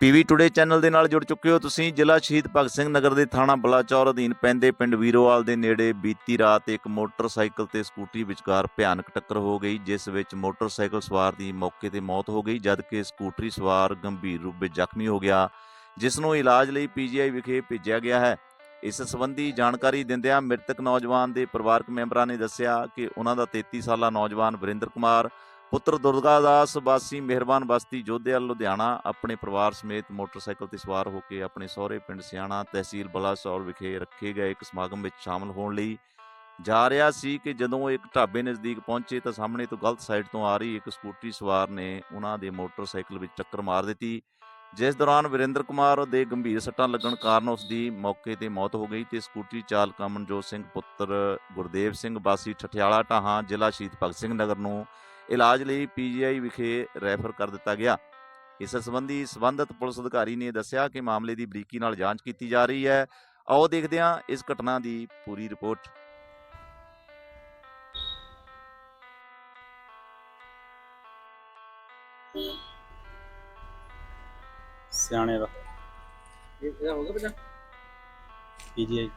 PV today channel ਦੇ ਨਾਲ ਜੁੜ ਚੁੱਕੇ ਹੋ ਤੁਸੀਂ। ਜ਼ਿਲ੍ਹਾ ਸ਼ਹੀਦ ਭਗਤ ਸਿੰਘ ਨਗਰ ਦੇ ਥਾਣਾ ਬਲਾਚੌਰ ਅਧੀਨ ਪੈਂਦੇ ਪਿੰਡ ਵੀਰੋਵਾਲ ਦੇ ਨੇੜੇ ਬੀਤੀ ਰਾਤ ਇੱਕ ਮੋਟਰਸਾਈਕਲ ਤੇ ਸਕੂਟਰੀ ਵਿਚਕਾਰ ਭਿਆਨਕ ਟੱਕਰ ਹੋ ਗਈ, ਜਿਸ ਵਿੱਚ ਮੋਟਰਸਾਈਕਲ ਸਵਾਰ ਦੀ ਮੌਕੇ ਤੇ ਮੌਤ ਹੋ ਗਈ, ਜਦਕਿ ਸਕੂਟਰੀ ਸਵਾਰ ਗੰਭੀਰ ਰੂਪ ਵਿੱਚ ਜ਼ਖਮੀ ਹੋ ਗਿਆ, ਜਿਸ ਨੂੰ ਇਲਾਜ ਲਈ ਪੀਜੀਆਈ ਵਿਖੇ ਭੇਜਿਆ ਗਿਆ ਹੈ। ਇਸ ਸੰਬੰਧੀ ਜਾਣਕਾਰੀ ਦਿੰਦਿਆਂ ਮ੍ਰਿਤਕ ਨੌਜਵਾਨ ਦੇ ਪਰਿਵਾਰਕ ਮੈਂਬਰਾਂ ਨੇ ਦੱਸਿਆ ਕਿ ਉਹਨਾਂ ਦਾ 33 ਸਾਲਾ ਨੌਜਵਾਨ ਵਰਿੰਦਰ ਕੁਮਾਰ ਪੁੱਤਰ ਦੁਰਗਾਦਾਸ ਵਾਸੀ ਮਿਹਰਬਾਨ ਬਸਤੀ ਜੋਧੇਵਾਲ ਲੁਧਿਆਣਾ, ਆਪਣੇ ਪਰਿਵਾਰ ਸਮੇਤ ਮੋਟਰਸਾਈਕਲ ਤੇ ਸਵਾਰ ਹੋ ਕੇ ਆਪਣੇ ਸਹੁਰੇ ਪਿੰਡ ਸਿਆਣਾ ਤਹਿਸੀਲ ਬਲਾਸੌਰ ਵਿਖੇ ਰੱਖੇ ਗਏ ਇੱਕ ਸਮਾਗਮ ਵਿੱਚ ਸ਼ਾਮਲ ਹੋਣ ਲਈ ਜਾ ਰਿਹਾ ਸੀ ਕਿ ਜਦੋਂ ਉਹ ਇੱਕ ਢਾਬੇ ਨਜ਼ਦੀਕ ਪਹੁੰਚੇ ਤਾਂ ਸਾਹਮਣੇ ਤੋਂ ਗਲਤ ਸਾਈਡ ਤੋਂ ਆ ਰਹੀ ਇੱਕ ਸਕੂਟਰੀ ਸਵਾਰ ਨੇ ਉਹਨਾਂ ਦੇ ਮੋਟਰਸਾਈਕਲ ਵਿੱਚ ਟੱਕਰ ਮਾਰ ਦਿੱਤੀ, ਜਿਸ ਦੌਰਾਨ ਵਿਰਿੰਦਰ ਕੁਮਾਰ ਦੇ ਗੰਭੀਰ ਸੱਟਾਂ ਲੱਗਣ ਕਾਰਨ ਉਸ ਦੀ ਮੌਕੇ ਤੇ ਮੌਤ ਹੋ ਗਈ ਤੇ ਸਕੂਟਰੀ ਚਾਲਕ ਅਮਨਜੋਤ ਸਿੰਘ, ਪੁੱਤਰ ਗੁਰਦੇਵ ਸਿੰਘ ਬਾਸੀ ਠਠਿਆਲਾ ਢਾਹਾਂ, ਜ਼ਿਲ੍ਹਾ ਸ਼ਹੀਦ ਭਗਤ ਸਿੰਘ ਨਗਰ ਨੂੰ ਇਲਾਜ ਲਈ ਪੀਜੀਆਈ ਵਿਖੇ ਰੈਫਰ ਕਰ ਦਿੱਤਾ ਗਿਆ। ਇਸ ਸੰਬੰਧੀ ਸਬੰਧਤ ਪੁਲਿਸ ਅਧਿਕਾਰੀ ਨੇ ਦੱਸਿਆ ਕਿ ਮਾਮਲੇ ਦੀ ਬਰੀਕੀ ਨਾਲ ਜਾਂਚ ਕੀਤੀ ਜਾ ਰਹੀ ਹੈ। ਆਓ ਦੇਖਦੇ ਹਾਂ ਇਸ ਘਟਨਾ ਦੀ ਪੂਰੀ ਰਿਪੋਰਟ। ਸਿਆਣੇ ਦਾ। ਇਹ ਹੋ ਗਿਆ ਬੇਟਾ ਪੀਜੀਆਈ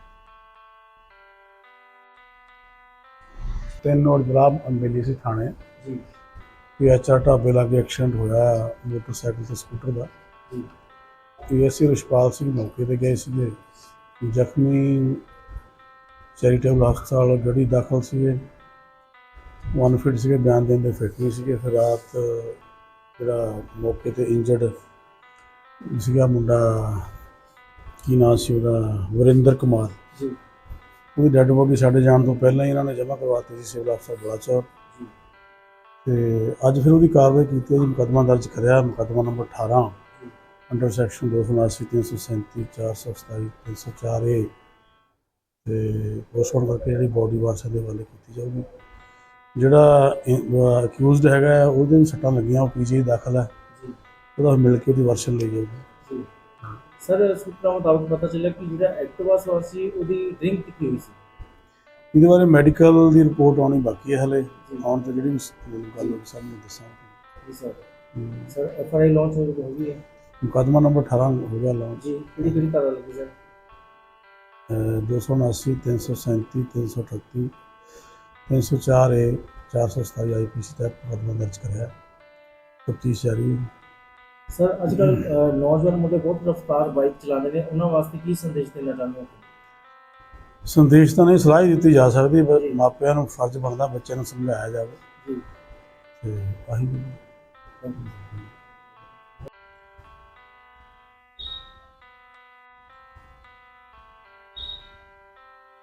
ਤਿੰਨ ਨੋਟ ਜਨਾਬ ਮਿਲੀ ਸੀ ਥਾਣੇ। ਜੀ। ਪੀਐਚਆਰ ਢਾਬੇ ਲਾਗੇ ਐਕਸੀਡੈਂਟ ਹੋਇਆ ਮੋਟਰਸਾਈਕਲ ਤੇ ਸਕੂਟਰ ਦਾ। ਜੀ। ਪੀਐਸਸੀ ਰਿਸ਼ਪਾਲ ਸਿੰਘ ਮੌਕੇ ਤੇ ਗਏ ਸੀਗੇ। ਜ਼ਖਮੀ ਚੈਰੀਟੇਬਲ ਹਸਪਤਾਲ ਗੜੀ ਦਾਖਲ ਸੀਗੇ। ਵਨ ਫਿਟ ਸੀਗੇ ਬਿਆਨ ਦੇਣ ਦੇ ਫਿਟ ਨਹੀਂ ਸੀਗੇ। ਫਿਰ ਰਾਤ ਜਿਹੜਾ ਮੌਕੇ ਤੇ ਇੰਜਰਡ ਸੀਗਾ ਮੁੰਡਾ ਕੀ ਨਾਂ ਸੀ ਉਹਦਾ? ਵਰਿੰਦਰ ਕੁਮਾਰ। ਜੀ। ਉਹਦੀ ਡੈੱਡ ਬੋਡੀ ਸਾਡੇ ਜਾਣ ਤੋਂ ਪਹਿਲਾਂ ਹੀ ਇਹਨਾਂ ਨੇ ਜਮ੍ਹਾਂ ਕਰਵਾਤੀ ਸੀ ਸਿਵਲ ਅਫਸਰ ਬਲਾਚੌਰ ਤੇ ਅੱਜ ਫਿਰ ਉਹਦੀ ਕਾਰਵਾਈ ਕੀਤੀ ਹੈ ਜੀ ਮੁਕੱਦਮਾ ਦਰਜ ਕਰਿਆ ਮੁਕੱਦਮਾ ਨੰਬਰ 18 ਅੰਡਰ ਸੈਕਸ਼ਨ 279 337 427 304 ਏ ਤੇ ਪੋਸਟਮਾਰਟਮ ਕਰਕੇ ਜਿਹੜੀ ਬੋਡੀ ਵਾਰਸਾਂ ਦੇ ਹਵਾਲੇ ਕੀਤੀ ਜਾਊਗੀ। ਜਿਹੜਾ ਅਕਿਊਜ਼ਡ ਹੈਗਾ ਉਹਦੇ ਨੂੰ ਸੱਟਾਂ ਲੱਗੀਆਂ ਉਹ ਪੀਜੀ ਦਾਖਲ ਹੈ। ਉਹਦਾ ਮਿਲ ਕੇ ਉਹਦੀ ਵਰਸ਼ਨ ਲਈ ਜਾਊਗੀ। ਸਰ ਸੂਤਰਾਂ ਮੁਤਾਬਕ ਪਤਾ ਚੱਲਿਆ ਕਿ ਜਿਹੜਾ ਐਕਟਿਵਾ ਸਵਾਰ ਸੀ ਉਹਦੀ ਡਰਿੰਕ ਕੀਤੀ ਹੋਈ ਸੀ? ਇਹਦੇ ਬਾਰੇ ਮੈਡੀਕਲ ਦੀ ਰਿਪੋਰਟ ਆਉਣੀ ਬਾਕੀ ਹੈ ਹਲੇ। ਆਉਣ ਤੇ ਜਿਹੜੀ ਵੀ ਗੱਲ ਹੋਈ ਸਾਹਮਣੇ ਦੱਸਾਂਗੇ। ਜੀ sir. Sir F I launch ਹੋ ਹੋ ਗਈ ਹੈ? ਮੁਕੱਦਮਾ ਨੰਬਰ 18 ਹੋ ਗਿਆ ਲਾਂਚ ਜੀ ਕਿਹੜੀ ਕਿਹੜੀ ਧਾਰਾ ਲੱਗੀ ਸਰ 279 337 338 304 ਏ 427 ਆਈਪੀਸੀ ਤਹਿਤ ਮੁਕੱਦਮਾ ਦਰਜ ਕਰਿਆ। ਤਫਤੀਸ਼ ਜਾਰੀ। ਹੈ ਸਰ ਅੱਜ ਕੱਲ ਨੌਜਵਾਨ ਮੁੰਡੇ ਬਹੁਤ ਰਫਤਾਰ ਬਾਈਕ ਚਲਾਉਂਦੇ ਨੇ। ਉਹਨਾਂ ਵਾਸਤੇ ਕੀ ਸੰਦੇਸ਼ ਦੇਣਾ ਚਾਹੁੰਦੇ ਹੋ? ਸੰਦੇਸ਼ ਤਾਂ ਨਹੀਂ ਸਲਾਹ ਦਿੱਤੀ ਜਾ ਸਕਦੀ ਪਰ। ਮਾਪਿਆਂ ਨੂੰ ਫਰਜ਼ ਬਣਦਾ ਬੱਚਿਆਂ ਨੂੰ ਸਮਝਾਇਆ ਜਾਵੇ। ਜੀ। ਤੇ ਆਹੀ ਥੈਂਕ ਯੂ